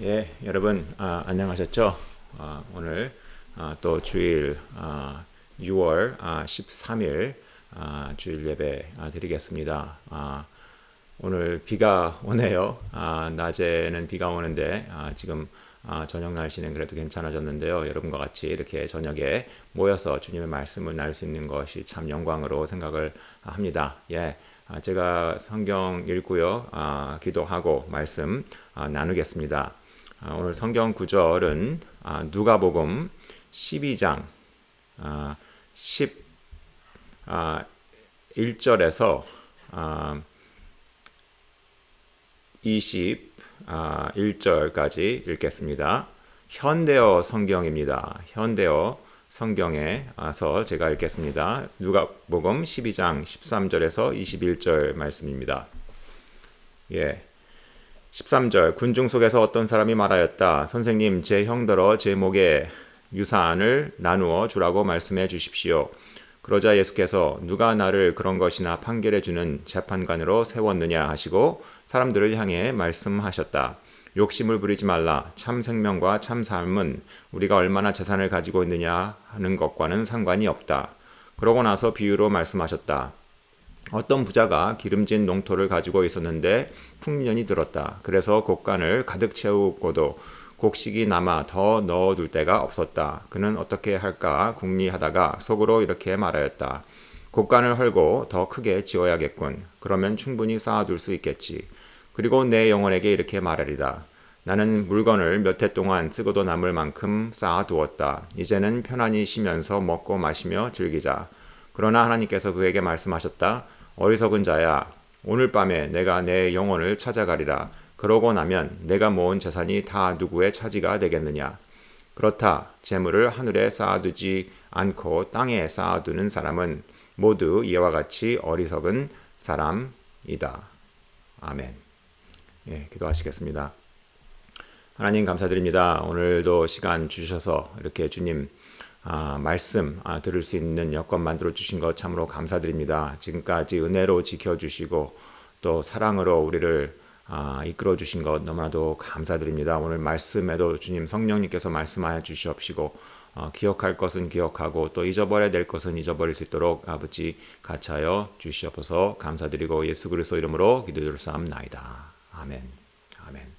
예, 여러분 아, 안녕하셨죠? 아, 오늘 아, 또 주일 6월 13일 주일 예배 드리겠습니다. 오늘 비가 오네요. 낮에는 비가 오는데 지금 저녁 날씨는 그래도 괜찮아졌는데요. 여러분과 같이 이렇게 저녁에 모여서 주님의 말씀을 나눌 수 있는 것이 참 영광으로 생각을 합니다. 예. 제가 성경 읽고요, 기도하고 말씀 나누겠습니다. 아, 오늘 성경 구절은 아, 누가복음 12장 11절에서 21절까지 읽겠습니다. 현대어 성경입니다. 현대어 성경에서 제가 읽겠습니다. 누가복음 12장 13절에서 21절 말씀입니다. 예. 13절 군중 속에서 어떤 사람이 말하였다. 선생님 제 형들어 제 목에 유산을 나누어 주라고 말씀해 주십시오. 그러자 예수께서 누가 나를 그런 것이나 판결해 주는 재판관으로 세웠느냐 하시고 사람들을 향해 말씀하셨다. 욕심을 부리지 말라. 참 생명과 참 삶은 우리가 얼마나 재산을 가지고 있느냐 하는 것과는 상관이 없다. 그러고 나서 비유로 말씀하셨다. 어떤 부자가 기름진 농토를 가지고 있었는데 풍년이 들었다. 그래서 곡간을 가득 채우고도 곡식이 남아 더 넣어둘 데가 없었다. 그는 어떻게 할까 궁리하다가 속으로 이렇게 말하였다. 곡간을 헐고 더 크게 지어야겠군. 그러면 충분히 쌓아둘 수 있겠지. 그리고 내 영혼에게 이렇게 말하리다. 나는 물건을 몇 해 동안 쓰고도 남을 만큼 쌓아두었다. 이제는 편안히 쉬면서 먹고 마시며 즐기자. 그러나 하나님께서 그에게 말씀하셨다. 어리석은 자야 오늘 밤에 내가 내 영혼을 찾아가리라. 그러고 나면 내가 모은 재산이 다 누구의 차지가 되겠느냐? 그렇다. 재물을 하늘에 쌓아두지 않고 땅에 쌓아두는 사람은 모두 이와 같이 어리석은 사람이다. 아멘. 예, 기도하시겠습니다. 하나님 감사드립니다. 오늘도 시간 주셔서 이렇게 주님 아, 말씀 아, 들을 수 있는 여건 만들어 주신 것 참으로 감사드립니다. 지금까지 은혜로 지켜 주시고 또 사랑으로 우리를 아, 이끌어 주신 것 너무나도 감사드립니다. 오늘 말씀에도 주님 성령님께서 말씀하여 주시옵시고 어, 기억할 것은 기억하고 또 잊어버려야 될 것은 잊어버릴 수 있도록 아버지 같이하여 주시옵소서 감사드리고 예수 그리스도 이름으로 기도드렸사옵나이다. 아멘.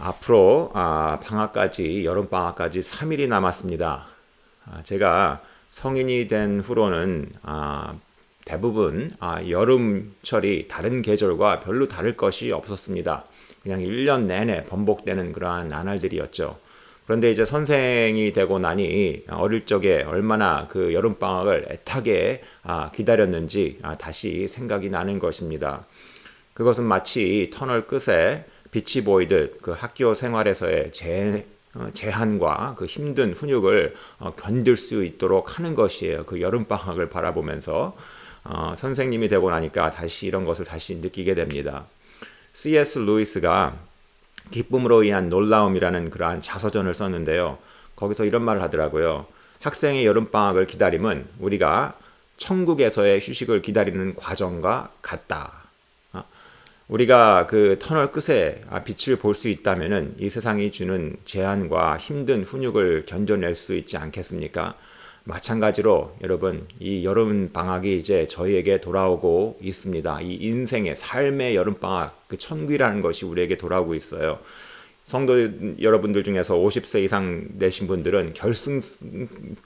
앞으로 아, 방학까지 여름 방학까지 3일이 남았습니다. 아, 제가 성인이 된 후로는 아, 대부분 여름철이 다른 계절과 별로 다를 것이 없었습니다. 그냥 1년 내내 번복되는 그러한 나날들이었죠. 그런데 이제 선생이 되고 나니 어릴 적에 얼마나 그 여름 방학을 애타게 기다렸는지 다시 생각이 나는 것입니다. 그것은 마치 터널 끝에 빛이 보이듯 그 학교 생활에서의 제, 어, 제한과 그 힘든 훈육을 어, 견딜 수 있도록 하는 것이에요. 그 여름 방학을 바라보면서 어, 선생님이 되고 나니까 다시 이런 것을 다시 느끼게 됩니다. C.S. 루이스가 기쁨으로 의한 놀라움이라는 그러한 자서전을 썼는데요. 거기서 이런 말을 하더라고요. 학생의 여름 방학을 기다림은 우리가 천국에서의 휴식을 기다리는 과정과 같다. 우리가 그 터널 끝에 빛을 볼 수 있다면은 이 세상이 주는 제한과 힘든 훈육을 견뎌낼 수 있지 않겠습니까? 마찬가지로 여러분 이 여름 방학이 이제 저희에게 돌아오고 있습니다. 이 인생의 삶의 여름 방학 그 천국이라는 것이 우리에게 돌아오고 있어요. 성도 여러분들 중에서 50세 이상 되신 분들은 결승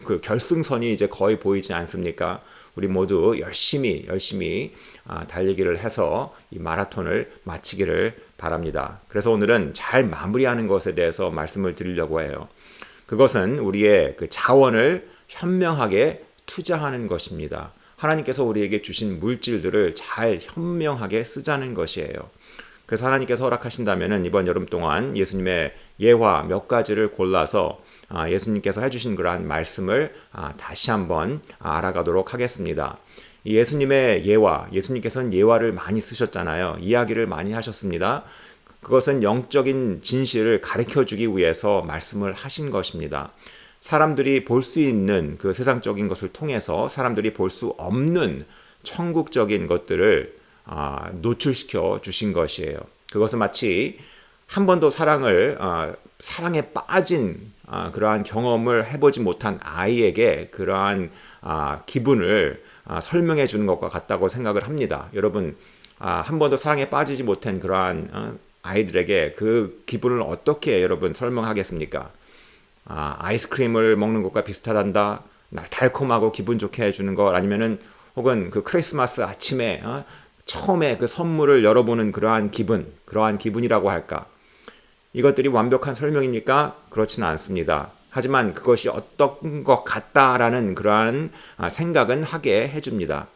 그 결승선이 이제 거의 보이지 않습니까? 우리 모두 열심히 열심히 아, 달리기를 해서 이 마라톤을 마치기를 바랍니다. 그래서 오늘은 잘 마무리하는 것에 대해서 말씀을 드리려고 해요. 그것은 우리의 그 자원을 현명하게 투자하는 것입니다. 하나님께서 우리에게 주신 물질들을 잘 현명하게 쓰자는 것이에요. 그래서 하나님께서 허락하신다면 이번 여름 동안 예수님의 예화 몇 가지를 골라서 아, 예수님께서 해주신 그러한 말씀을 아, 다시 한번 알아가도록 하겠습니다. 예수님의 예화, 예수님께서는 예화를 많이 쓰셨잖아요. 이야기를 많이 하셨습니다. 그것은 영적인 진실을 가르쳐 주기 위해서 말씀을 하신 것입니다. 사람들이 볼 수 있는 그 세상적인 것을 통해서 사람들이 볼 수 없는 천국적인 것들을 아, 노출시켜 주신 것이에요. 그것은 마치 한 번도 사랑을 어, 사랑에 빠진 어, 그러한 경험을 해보지 못한 아이에게 그러한 어, 기분을 어, 설명해 주는 것과 같다고 생각을 합니다. 여러분 아, 한 번도 사랑에 빠지지 못한 그러한 어, 아이들에게 그 기분을 어떻게 여러분 설명하겠습니까? 아, 아이스크림을 먹는 것과 비슷하단다. 달콤하고 기분 좋게 해주는 것 아니면은 혹은 그 크리스마스 아침에 어? 처음에 그 선물을 열어보는 그러한 기분, 그러한 기분이라고 할까? 이것들이 완벽한 설명입니까? 그렇지는 않습니다. 하지만 그것이 어떤 것 같다라는 그러한 아, 생각은 하게 해줍니다.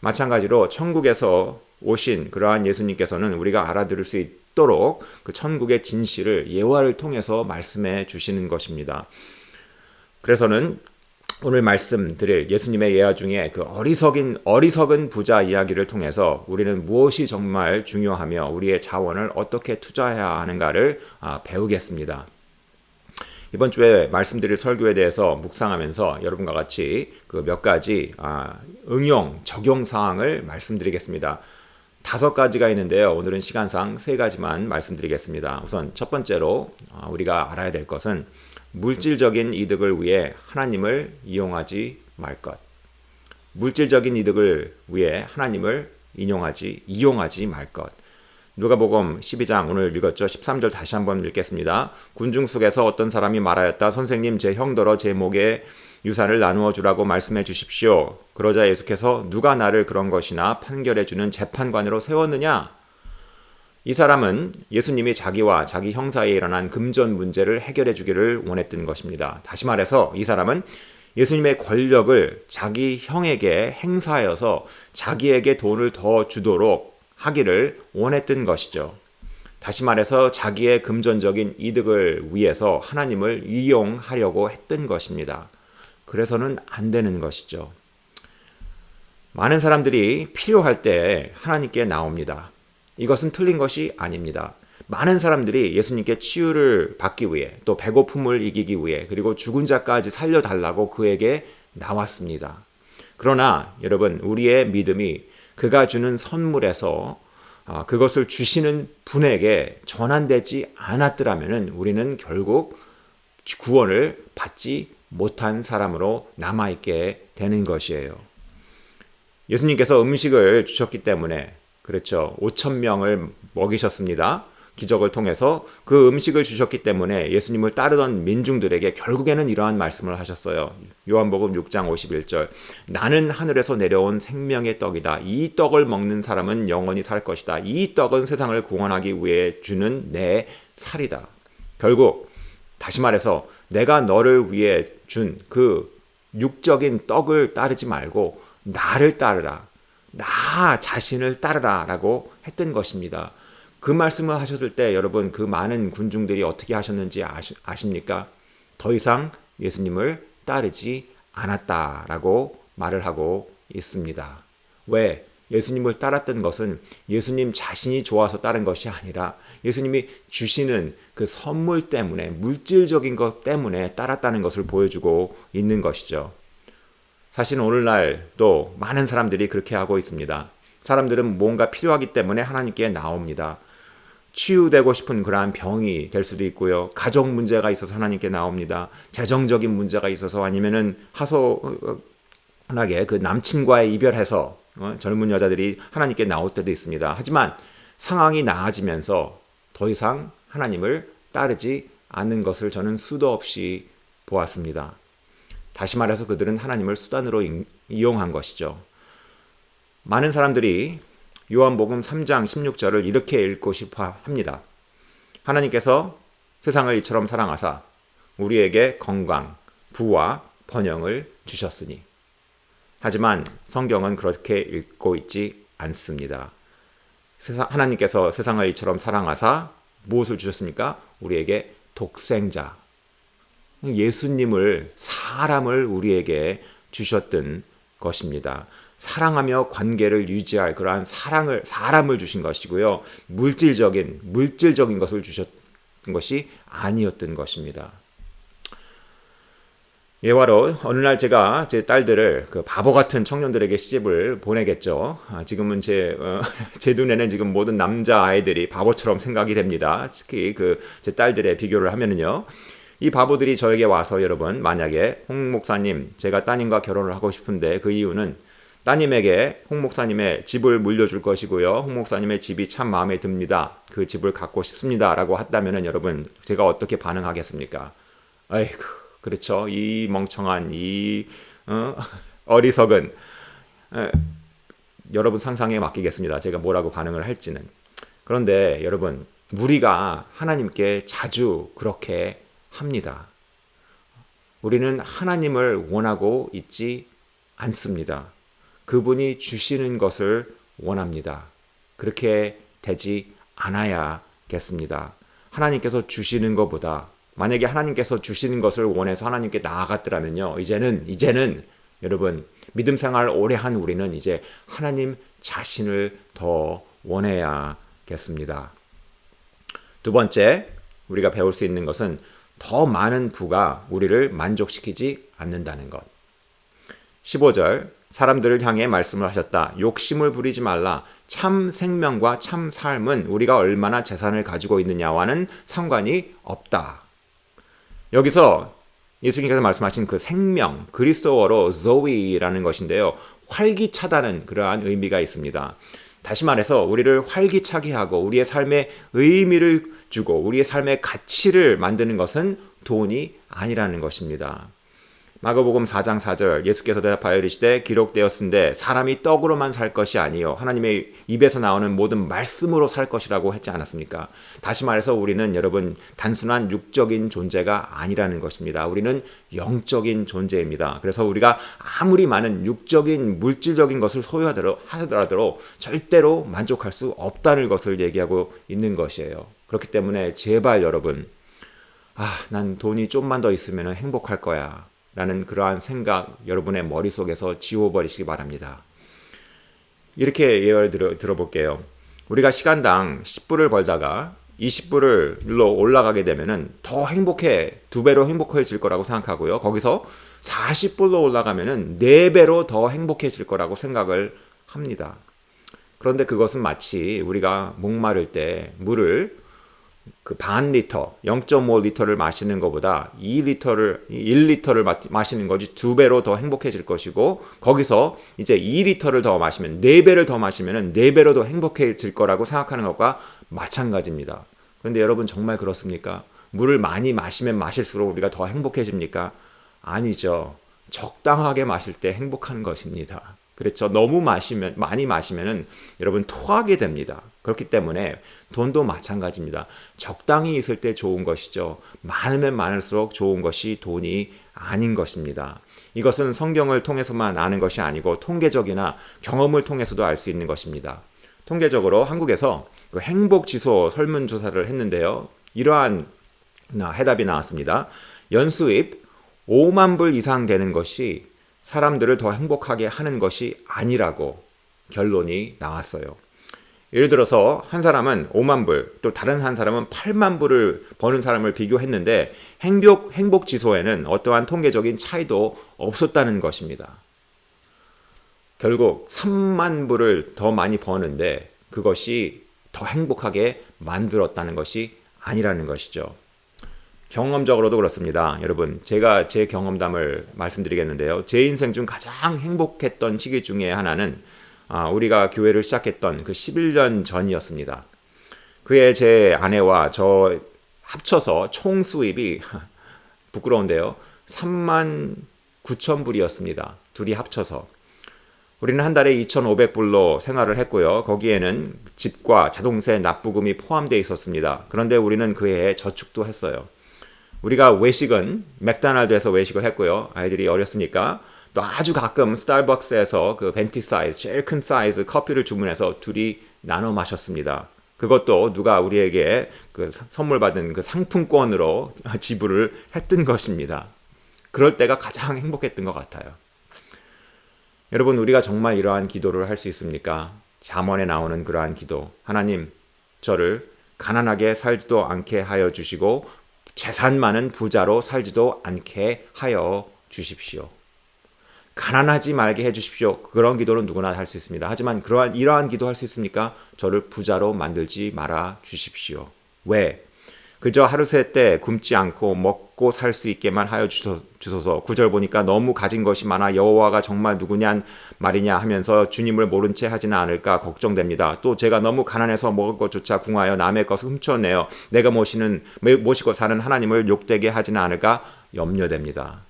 마찬가지로 천국에서 오신 그러한 예수님께서는 우리가 알아들을 수 있도록 그 천국의 진실을 예화를 통해서 말씀해 주시는 것입니다. 그래서는 오늘 말씀드릴 예수님의 예화 중에 그 어리석인 어리석은 부자 이야기를 통해서 우리는 무엇이 정말 중요하며 우리의 자원을 어떻게 투자해야 하는가를 아, 배우겠습니다. 이번 주에 말씀드릴 설교에 대해서 묵상하면서 여러분과 같이 그 몇 가지 아, 응용 적용 사항을 말씀드리겠습니다. 다섯 가지가 있는데요. 오늘은 시간상 세 가지만 말씀드리겠습니다. 우선 첫 번째로 아, 우리가 알아야 될 것은 물질적인 이득을 위해 하나님을 이용하지 말 것. 물질적인 이득을 위해 하나님을 인용하지 이용하지 말 것. 누가복음 12장 오늘 읽었죠. 13절 다시 한번 읽겠습니다. 군중 속에서 어떤 사람이 말하였다. 선생님 제 형더러 제 목에 유산을 나누어 주라고 말씀해 주십시오. 그러자 예수께서 누가 나를 그런 것이나 판결해 주는 재판관으로 세웠느냐? 이 사람은 예수님이 자기와 자기 형 사이에 일어난 금전 문제를 해결해 주기를 원했던 것입니다. 다시 말해서 이 사람은 예수님의 권력을 자기 형에게 행사하여서 자기에게 돈을 더 주도록 하기를 원했던 것이죠. 다시 말해서 자기의 금전적인 이득을 위해서 하나님을 이용하려고 했던 것입니다. 그래서는 안 되는 것이죠. 많은 사람들이 필요할 때 하나님께 나옵니다. 이것은 틀린 것이 아닙니다. 많은 사람들이 예수님께 치유를 받기 위해 또 배고픔을 이기기 위해 그리고 죽은 자까지 살려달라고 그에게 나왔습니다. 그러나 여러분 우리의 믿음이 그가 주는 선물에서 아, 그것을 주시는 분에게 전환되지 않았더라면 우리는 결국 구원을 받지 못한 사람으로 남아있게 되는 것이에요. 예수님께서 음식을 주셨기 때문에 그렇죠. 5천 명을 먹이셨습니다. 기적을 통해서 그 음식을 주셨기 때문에 예수님을 따르던 민중들에게 결국에는 이러한 말씀을 하셨어요. 요한복음 6장 51절. 나는 하늘에서 내려온 생명의 떡이다. 이 떡을 먹는 사람은 영원히 살 것이다. 이 떡은 세상을 구원하기 위해 주는 내 살이다. 결국 다시 말해서 내가 너를 위해 준 그 육적인 떡을 따르지 말고 나를 따르라. 나 자신을 따르라라고 했던 것입니다. 그 말씀을 하셨을 때 여러분 그 많은 군중들이 어떻게 하셨는지 아시, 아십니까? 더 이상 예수님을 따르지 않았다라고 말을 하고 있습니다. 왜? 예수님을 따랐던 것은 예수님 자신이 좋아서 따른 것이 아니라 예수님이 주시는 그 선물 때문에 물질적인 것 때문에 따랐다는 것을 보여주고 있는 것이죠. 사실 오늘날도 많은 사람들이 그렇게 하고 있습니다. 사람들은 뭔가 필요하기 때문에 하나님께 나옵니다. 치유되고 싶은 그러한 병이 될 수도 있고요. 가족 문제가 있어서 하나님께 나옵니다. 재정적인 문제가 있어서 아니면은 하소하게 그 남친과의 이별해서 어, 젊은 여자들이 하나님께 나올 때도 있습니다. 하지만 상황이 나아지면서 더 이상 하나님을 따르지 않는 것을 저는 수도 없이 보았습니다. 다시 말해서 그들은 하나님을 수단으로 이용한 것이죠. 많은 사람들이 요한복음 3장 16절을 이렇게 읽고 싶어 합니다. 하나님께서 세상을 이처럼 사랑하사 우리에게 건강, 부와 번영을 주셨으니. 하지만 성경은 그렇게 읽고 있지 않습니다. 하나님께서 세상을 이처럼 사랑하사 무엇을 주셨습니까? 우리에게 독생자, 예수님을 사람을 우리에게 주셨던 것입니다. 사랑하며 관계를 유지할 그러한 사랑을 사람을 주신 것이고요. 물질적인 물질적인 것을 주셨던 것이 아니었던 것입니다. 예화로 어느 날 제가 제 딸들을 그 바보 같은 청년들에게 시집을 보내겠죠. 아, 지금은 제, 어, 제 눈에는 지금 모든 남자 아이들이 바보처럼 생각이 됩니다. 특히 그 제 딸들의 비교를 하면은요. 이 바보들이 저에게 와서 여러분 만약에 홍 목사님 제가 따님과 결혼을 하고 싶은데 그 이유는 따님에게 홍 목사님의 집을 물려줄 것이고요. 홍 목사님의 집이 참 마음에 듭니다. 그 집을 갖고 싶습니다라고 했다면은 여러분 제가 어떻게 반응하겠습니까? 아이고 그렇죠. 이 멍청한 이 어? 어리석은 에, 여러분 상상에 맡기겠습니다. 제가 뭐라고 반응을 할지는. 그런데 여러분 우리가 하나님께 자주 그렇게 합니다. 우리는 하나님을 원하고 있지 않습니다. 그분이 주시는 것을 원합니다. 그렇게 되지 않아야겠습니다. 하나님께서 주시는 것보다 만약에 하나님께서 주시는 것을 원해서 하나님께 나아갔더라면요. 이제는 이제는 여러분 믿음 생활 오래 한 우리는 이제 하나님 자신을 더 원해야겠습니다. 두 번째 우리가 배울 수 있는 것은 더 많은 부가 우리를 만족시키지 않는다는 것. 15절 사람들을 향해 말씀을 하셨다. 욕심을 부리지 말라. 참 생명과 참 삶은 우리가 얼마나 재산을 가지고 있느냐와는 상관이 없다. 여기서 예수님께서 말씀하신 그 생명, 그리스도어로 zoe라는 것인데요. 활기차다는 그러한 의미가 있습니다. 다시 말해서 우리를 활기차게 하고 우리의 삶에 의미를 주고 우리의 삶의 가치를 만드는 것은 돈이 아니라는 것입니다. 마가복음 4장 4절 예수께서 대답하여 이르시되 기록되었은데 사람이 떡으로만 살 것이 아니요 하나님의 입에서 나오는 모든 말씀으로 살 것이라고 했지 않았습니까? 다시 말해서 우리는 여러분 단순한 육적인 존재가 아니라는 것입니다. 우리는 영적인 존재입니다. 그래서 우리가 아무리 많은 육적인 물질적인 것을 소유하더라도 절대로 만족할 수 없다는 것을 얘기하고 있는 것이에요. 그렇기 때문에 제발 여러분 아, 난 돈이 좀만 더 있으면 행복할 거야. 라는 그러한 생각 여러분의 머릿속에서 지워버리시기 바랍니다. 이렇게 예를 들어, 들어볼게요. 우리가 시간당 10불을 벌다가 20불을로 올라가게 되면은 더 행복해, 두 배로 행복해질 거라고 생각하고요. 거기서 40불로 올라가면은 네 배로 더 행복해질 거라고 생각을 합니다. 그런데 그것은 마치 우리가 목마를 때 물을 그 반 리터, 0.5 리터를 마시는 것보다 2 리터를 1 리터를 마시는 것이 두 배로 더 행복해질 것이고 거기서 이제 2 리터를 더 마시면 4 배를 더 마시면은 4 배로 더 행복해질 거라고 생각하는 것과 마찬가지입니다. 그런데 여러분 정말 그렇습니까? 물을 많이 마시면 마실수록 우리가 더 행복해집니까? 아니죠. 적당하게 마실 때 행복한 것입니다. 그렇죠. 너무 마시면 많이 마시면은 여러분 토하게 됩니다. 그렇기 때문에 돈도 마찬가지입니다. 적당히 있을 때 좋은 것이죠. 많으면 많을수록 좋은 것이 돈이 아닌 것입니다. 이것은 성경을 통해서만 아는 것이 아니고 통계적이나 경험을 통해서도 알 수 있는 것입니다. 통계적으로 한국에서 그 행복 지수 설문 조사를 했는데요. 이러한 해답이 나왔습니다. 연수입 5만 불 이상 되는 것이 사람들을 더 행복하게 하는 것이 아니라고 결론이 나왔어요. 예를 들어서 한 사람은 5만 불, 또 다른 한 사람은 8만 불을 버는 사람을 비교했는데 행복, 행복 지수에는 어떠한 통계적인 차이도 없었다는 것입니다. 결국 3만 불을 더 많이 버는데 그것이 더 행복하게 만들었다는 것이 아니라는 것이죠. 경험적으로도 그렇습니다. 여러분, 제가 제 경험담을 말씀드리겠는데요. 제 인생 중 가장 행복했던 시기 중에 하나는 아, 우리가 교회를 시작했던 그 11년 전이었습니다. 그해 제 아내와 저 합쳐서 총 수입이 부끄러운데요. 3만 9천 불이었습니다. 둘이 합쳐서. 우리는 한 달에 2,500불로 생활을 했고요. 거기에는 집과 자동세 납부금이 포함되어 있었습니다. 그런데 우리는 그해 저축도 했어요. 우리가 외식은 맥도날드에서 외식을 했고요. 아이들이 어렸으니까 또 아주 가끔 스타벅스에서 그 벤티 사이즈, 제일 큰 사이즈 커피를 주문해서 둘이 나눠 마셨습니다. 그것도 누가 우리에게 그 선물 받은 그 상품권으로 지불을 했던 것입니다. 그럴 때가 가장 행복했던 것 같아요. 여러분, 우리가 정말 이러한 기도를 할 수 있습니까? 잠언에 나오는 그러한 기도. 하나님, 저를 가난하게 살지도 않게 하여 주시고 재산 많은 부자로 살지도 않게 하여 주십시오. 가난하지 말게 해 주십시오. 그런 기도는 누구나 할 수 있습니다. 하지만 그러한 이러한 기도 할 수 있습니까? 저를 부자로 만들지 말아 주십시오. 왜? 그저 하루세 때 굶지 않고 먹 고 살 수 있게만 하여 주소서. 구절 보니까 너무 가진 것이 많아 여호와가 정말 누구냔 말이냐 하면서 주님을 모른 채 하지는 않을까 걱정됩니다. 또 제가 너무 가난해서 먹을 것조차 궁하여 남의 것을 훔쳐내어 내가 모시는 모시고 사는 하나님을 욕되게 하지는 않을까 염려됩니다.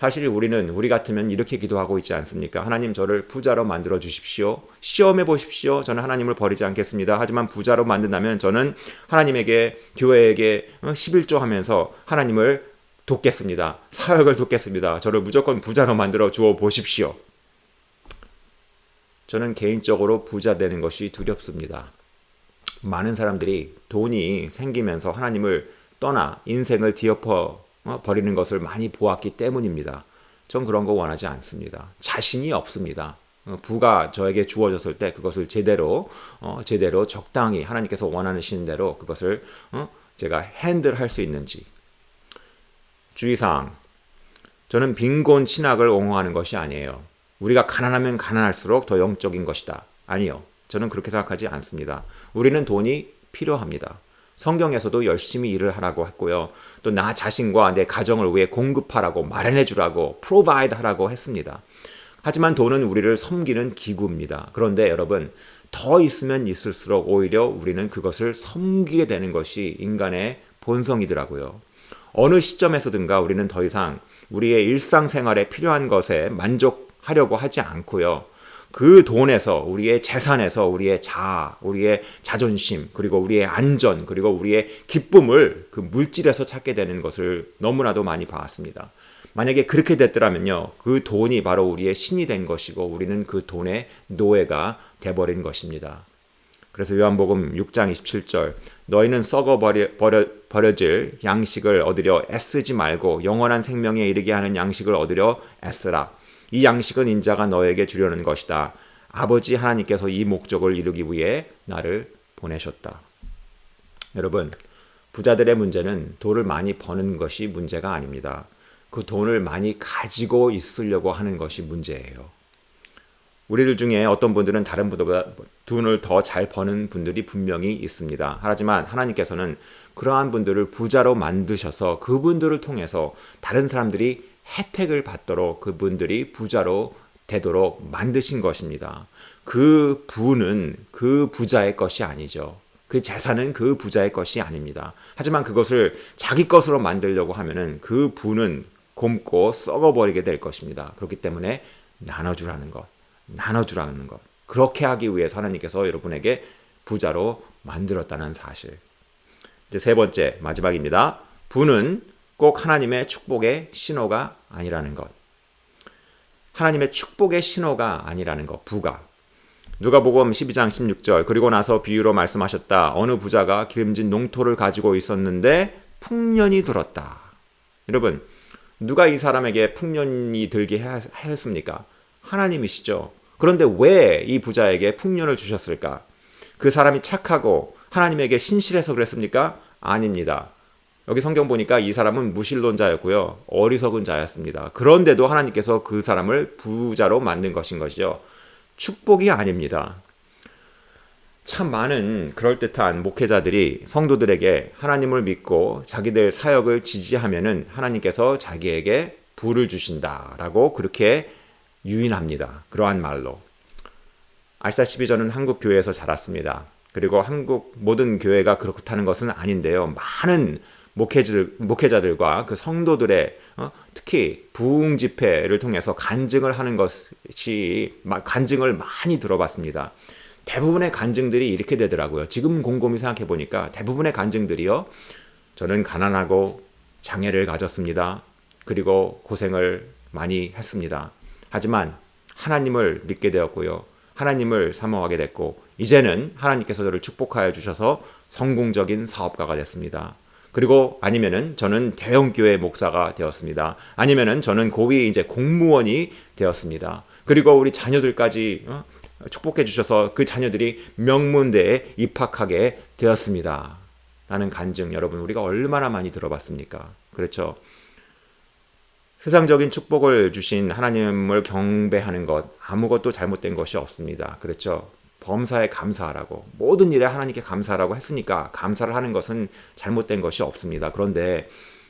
사실 우리는 우리 같으면 이렇게 기도하고 있지 않습니까? 하나님 저를 부자로 만들어 주십시오. 시험해 보십시오. 저는 하나님을 버리지 않겠습니다. 하지만 부자로 만든다면 저는 하나님에게 교회에게 11조 어, 하면서 하나님을 돕겠습니다. 사역을 돕겠습니다. 저를 무조건 부자로 만들어 주어 보십시오. 저는 개인적으로 부자 되는 것이 두렵습니다. 많은 사람들이 돈이 생기면서 하나님을 떠나 인생을 뒤엎어 어, 버리는 것을 많이 보았기 때문입니다. 전 그런 거 원하지 않습니다. 자신이 없습니다. 어, 부가 저에게 주어졌을 때 그것을 제대로 어, 제대로 적당히 하나님께서 원하시는 대로 그것을 어, 제가 핸들할 수 있는지 주의사항 저는 빈곤 신학을 옹호하는 것이 아니에요. 우리가 가난하면 가난할수록 더 영적인 것이다. 아니요. 저는 그렇게 생각하지 않습니다. 우리는 돈이 필요합니다. 성경에서도 열심히 일을 하라고 했고요. 또 나 자신과 내 가정을 위해 공급하라고 마련해 주라고 provide 하라고 했습니다. 하지만 돈은 우리를 섬기는 기구입니다. 그런데 여러분, 더 있으면 있을수록 오히려 우리는 그것을 섬기게 되는 것이 인간의 본성이더라고요. 어느 시점에서든가 우리는 더 이상 우리의 일상생활에 필요한 것에 만족하려고 하지 않고요. 그 돈에서 우리의 재산에서 우리의 자, 우리의 자존심, 그리고 우리의 안전, 그리고 우리의 기쁨을 그 물질에서 찾게 되는 것을 너무나도 많이 봐왔습니다. 만약에 그렇게 됐더라면요, 그 돈이 바로 우리의 신이 된 것이고 우리는 그 돈의 노예가 돼버린 것입니다. 그래서 요한복음 6장 27절 너희는 썩어 버려, 버려, 버려질 양식을 얻으려 애쓰지 말고 영원한 생명에 이르게 하는 양식을 얻으려 애쓰라. 이 양식은 인자가 너에게 주려는 것이다. 아버지 하나님께서 이 목적을 이루기 위해 나를 보내셨다. 여러분, 부자들의 문제는 돈을 많이 버는 것이 문제가 아닙니다. 그 돈을 많이 가지고 있으려고 하는 것이 문제예요. 우리들 중에 어떤 분들은 다른 분들보다 돈을 더 잘 버는 분들이 분명히 있습니다. 하지만 하나님께서는 그러한 분들을 부자로 만드셔서 그분들을 통해서 다른 사람들이 혜택을 받도록 그분들이 부자로 되도록 만드신 것입니다. 그 부는 그 부자의 것이 아니죠. 그 재산은 그 부자의 것이 아닙니다. 하지만 그것을 자기 것으로 만들려고 하면은 그 부는 곰고 썩어버리게 될 것입니다. 그렇기 때문에 나눠주라는 것, 나눠주라는 것. 그렇게 하기 위해서 하나님께서 여러분에게 부자로 만들었다는 사실. 이제 세 번째, 마지막입니다. 부는 꼭 하나님의 축복의 신호가 아니라는 것. 하나님의 축복의 신호가 아니라는 것. 부가. 누가복음 12장 16절 그리고 나서 비유로 말씀하셨다. 어느 부자가 기름진 농토를 가지고 있었는데 풍년이 들었다. 여러분, 누가 이 사람에게 풍년이 들게 하였습니까? 하나님이시죠. 그런데 왜 이 부자에게 풍년을 주셨을까? 그 사람이 착하고 하나님에게 신실해서 그랬습니까? 아닙니다. 여기 성경 보니까 이 사람은 무신론자였고요. 어리석은 자였습니다. 그런데도 하나님께서 그 사람을 부자로 만든 것인 것이죠. 축복이 아닙니다. 참 많은 그럴듯한 목회자들이 성도들에게 하나님을 믿고 자기들 사역을 지지하면은 하나님께서 자기에게 부를 주신다라고 그렇게 유인합니다. 그러한 말로. 알사시비 저는 한국 교회에서 자랐습니다. 그리고 한국 모든 교회가 그렇다는 것은 아닌데요. 많은 목회자들, 목회자들과 그 성도들의 어, 특히 부흥 집회를 통해서 간증을 하는 것이 간증을 많이 들어봤습니다. 대부분의 간증들이 이렇게 되더라고요. 지금 곰곰이 생각해 보니까 대부분의 간증들이요. 저는 가난하고 장애를 가졌습니다. 그리고 고생을 많이 했습니다. 하지만 하나님을 믿게 되었고요. 하나님을 사모하게 됐고 이제는 하나님께서 저를 축복하여 주셔서 성공적인 사업가가 됐습니다. 그리고 아니면은 저는 대형 교회 목사가 되었습니다. 아니면은 저는 고위 이제 공무원이 되었습니다. 그리고 우리 자녀들까지 어? 축복해 주셔서 그 자녀들이 명문대에 입학하게 되었습니다. 라는 간증 여러분 우리가 얼마나 많이 들어봤습니까? 그렇죠. 세상적인 축복을 주신 하나님을 경배하는 것 아무것도 잘못된 것이 없습니다. 그렇죠? 범사에 감사하라고 모든 일에 하나님께 감사하라고 했으니까 감사를 하는 것은 잘못된 것이 없습니다. 그런데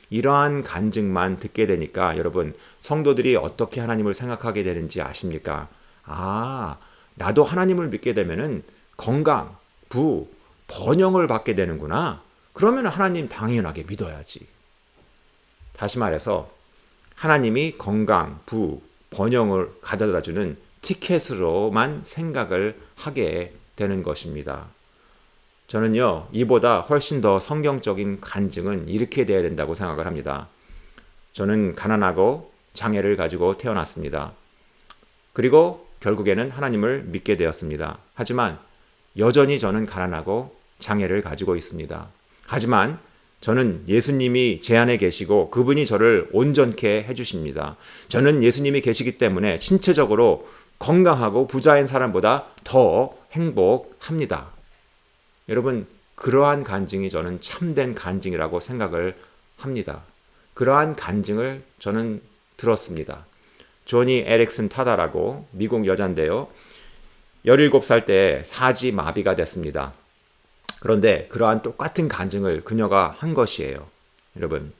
이러한 간증만 듣게 되니까 여러분 성도들이 어떻게 하나님을 생각하게 되는지 아십니까? 아, 나도 하나님을 믿게 되면은 건강, 부, 번영을 받게 되는구나. 그러면 하나님 당연하게 믿어야지. 다시 말해서 하나님이 건강, 부, 번영을 가져다 주는 티켓으로만 생각을 하게 되는 것입니다. 저는요, 이보다 훨씬 더 성경적인 간증은 이렇게 돼야 된다고 생각을 합니다. 저는 가난하고 장애를 가지고 태어났습니다. 그리고 결국에는 하나님을 믿게 되었습니다. 하지만 여전히 저는 가난하고 장애를 가지고 있습니다. 하지만 저는 예수님이 제 안에 계시고 그분이 저를 온전케 해주십니다. 저는 예수님이 계시기 때문에 신체적으로 건강하고 부자인 사람보다 더 행복합니다. 여러분, 그러한 간증이 저는 참된 간증이라고 생각을 합니다. 그러한 간증을 저는 들었습니다. 조니 에릭슨 타다라고 미국 여잔데요. 17살 때 사지 마비가 됐습니다. 그런데 그러한 똑같은 간증을 그녀가 한 것이에요. 여러분,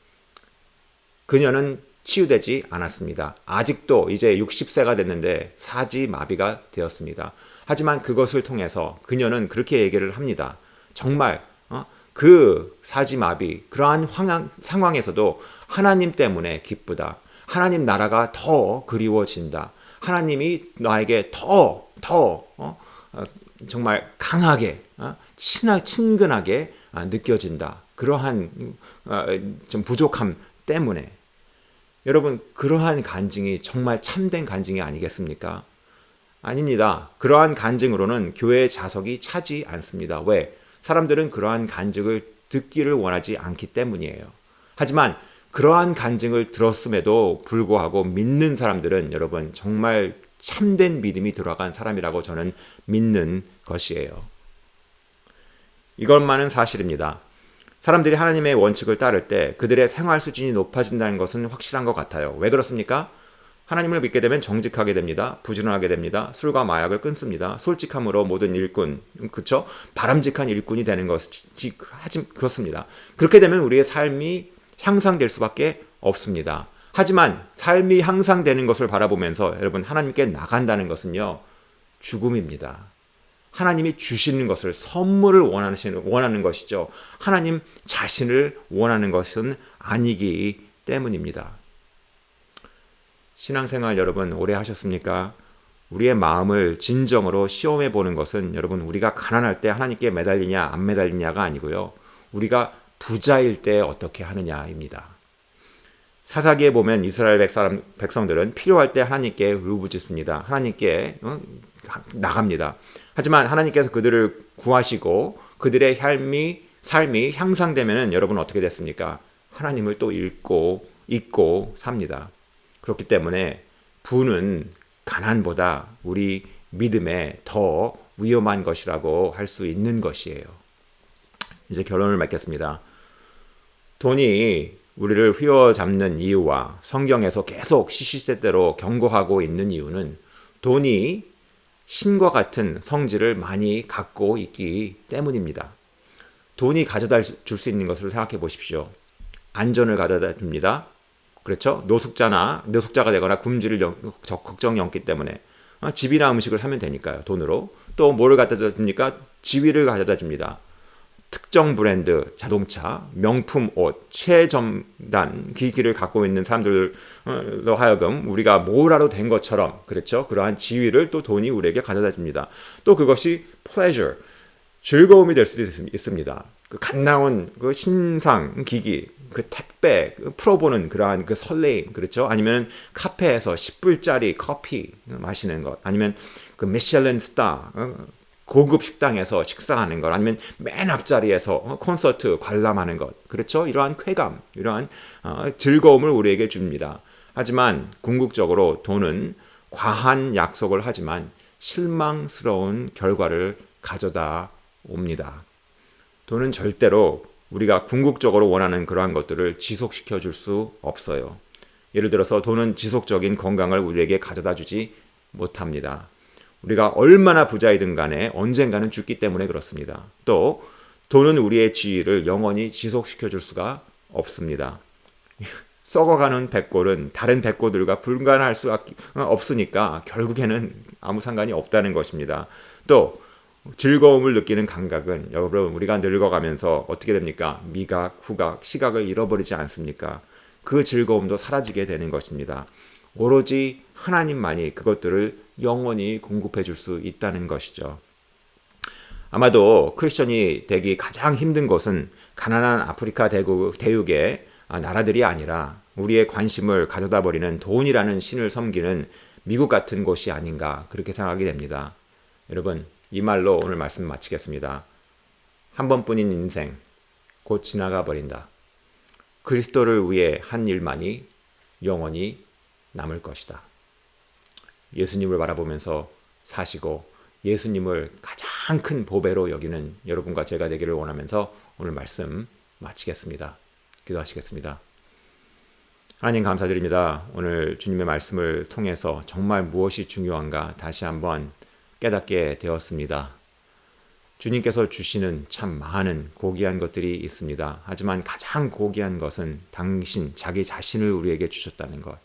그녀는 치유되지 않았습니다. 아직도 이제 60세가 됐는데 사지 마비가 되었습니다. 하지만 그것을 통해서 그녀는 그렇게 얘기를 합니다. 정말 어? 그 사지 마비 그러한 황황, 상황에서도 하나님 때문에 기쁘다. 하나님 나라가 더 그리워진다. 하나님이 나에게 더, 더, 어? 어, 정말 강하게, 어? 친하, 친근하게 아, 느껴진다. 그러한 어, 좀 부족함 때문에. 여러분, 그러한 간증이 정말 참된 간증이 아니겠습니까? 아닙니다. 그러한 간증으로는 교회의 자석이 차지 않습니다. 왜? 사람들은 그러한 간증을 듣기를 원하지 않기 때문이에요. 하지만 그러한 간증을 들었음에도 불구하고 믿는 사람들은 여러분 정말 참된 믿음이 들어간 사람이라고 저는 믿는 것이에요. 이것만은 사실입니다. 사람들이 하나님의 원칙을 따를 때 그들의 생활 수준이 높아진다는 것은 확실한 것 같아요. 왜 그렇습니까? 하나님을 믿게 되면 정직하게 됩니다. 부지런하게 됩니다. 술과 마약을 끊습니다. 솔직함으로 모든 일꾼, 그쵸? 바람직한 일꾼이 되는 것이 하지 그렇습니다. 그렇게 되면 우리의 삶이 향상될 수밖에 없습니다. 하지만 삶이 향상되는 것을 바라보면서 여러분 하나님께 나간다는 것은요 죽음입니다. 하나님이 주시는 것을 선물을 원하시는 원하는 것이죠. 하나님 자신을 원하는 것은 아니기 때문입니다. 신앙생활 여러분 오래 하셨습니까? 우리의 마음을 진정으로 시험해 보는 것은 여러분 우리가 가난할 때 하나님께 매달리냐 안 매달리냐가 아니고요. 우리가 부자일 때 어떻게 하느냐입니다. 사사기에 보면 이스라엘 백사람, 백성들은 필요할 때 하나님께 울부짖습니다. 하나님께 어? 나갑니다. 하지만 하나님께서 그들을 구하시고 그들의 삶이 삶이 향상되면은 여러분 어떻게 됐습니까? 하나님을 또 읽고 잊고 삽니다. 그렇기 때문에 부는 가난보다 우리 믿음에 더 위험한 것이라고 할 수 있는 것이에요. 이제 결론을 맺겠습니다. 돈이 우리를 휘어잡는 이유와 성경에서 계속 시시때때로 경고하고 있는 이유는 돈이 신과 같은 성질을 많이 갖고 있기 때문입니다. 돈이 가져다 줄 수 있는 것을 생각해 보십시오. 안전을 가져다 줍니다. 그렇죠? 노숙자나 노숙자가 되거나 굶주릴 영, 걱정이 없기 때문에 어, 집이나 음식을 사면 되니까요. 돈으로. 또 뭐를 갖다 줍니까? 지위를 가져다 줍니다. 특정 브랜드 자동차, 명품 옷, 최첨단 기기를 갖고 있는 사람들로 하여금 우리가 뭐라도 된 것처럼 그렇죠? 그러한 지위를 또 돈이 우리에게 가져다 줍니다. 또 그것이 pleasure, 즐거움이 될 수도 있습니다. 그 갓 나온 그 신상 기기, 그 택배 그 풀어보는 그러한 그 설레임 그렇죠? 아니면 카페에서 10불짜리 커피 마시는 것 아니면 그 미슐랭 스타 어, 고급 식당에서 식사하는 것 아니면 맨 앞자리에서 어, 콘서트 관람하는 것 그렇죠? 이러한 쾌감 이러한 어, 즐거움을 우리에게 줍니다. 하지만 궁극적으로 돈은 과한 약속을 하지만 실망스러운 결과를 가져다 옵니다. 돈은 절대로 우리가 궁극적으로 원하는 그러한 것들을 지속시켜 줄 수 없어요. 예를 들어서 돈은 지속적인 건강을 우리에게 가져다 주지 못합니다. 우리가 얼마나 부자이든 간에 언젠가는 죽기 때문에 그렇습니다. 또 돈은 우리의 지위를 영원히 지속시켜 줄 수가 없습니다. 썩어가는 백골은 다른 백골들과 불가능할 수 없으니까 결국에는 아무 상관이 없다는 것입니다. 또 즐거움을 느끼는 감각은 여러분 우리가 늙어가면서 어떻게 됩니까? 미각, 후각, 시각을 잃어버리지 않습니까? 그 즐거움도 사라지게 되는 것입니다. 오로지 하나님만이 그것들을 영원히 공급해 줄 수 있다는 것이죠. 아마도 크리스천이 되기 가장 힘든 것은 가난한 아프리카 대국, 대륙의 나라들이 아니라 우리의 관심을 가져다 버리는 돈이라는 신을 섬기는 미국 같은 곳이 아닌가 그렇게 생각하게 됩니다. 여러분 이 말로 오늘 말씀 마치겠습니다. 한 번뿐인 인생 곧 지나가 버린다. 그리스도를 위해 한 일만이 영원히 남을 것이다. 예수님을 바라보면서 사시고 예수님을 가장 큰 보배로 여기는 여러분과 제가 되기를 원하면서 오늘 말씀 마치겠습니다. 기도하시겠습니다. 하나님 감사드립니다. 오늘 주님의 말씀을 통해서 정말 무엇이 중요한가 다시 한번 깨닫게 되었습니다. 주님께서 주시는 참 많은 고귀한 것들이 있습니다. 하지만 가장 고귀한 것은 당신, 자기 자신을 우리에게 주셨다는 것.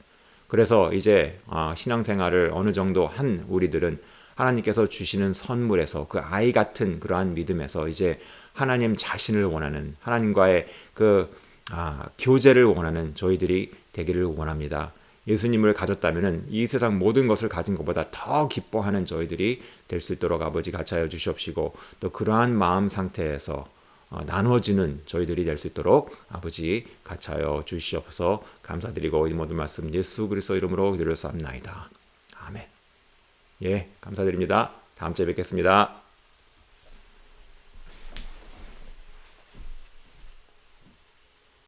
그래서 이제 아, 신앙생활을 어느 정도 한 우리들은 하나님께서 주시는 선물에서 그 아이 같은 그러한 믿음에서 이제 하나님 자신을 원하는 하나님과의 그 아, 교제를 원하는 저희들이 되기를 원합니다. 예수님을 가졌다면 이 세상 모든 것을 가진 것보다 더 기뻐하는 저희들이 될 수 있도록 아버지 같이 하여 주시옵시고 또 그러한 마음 상태에서 어, 나눠주는 저희들이 될 수 있도록 아버지 같이 하여 주시옵소서 감사드리고 이 모든 말씀 예수 그리스도 이름으로 기도를 쌉나이다. 아멘. 예, 감사드립니다. 다음 주에 뵙겠습니다.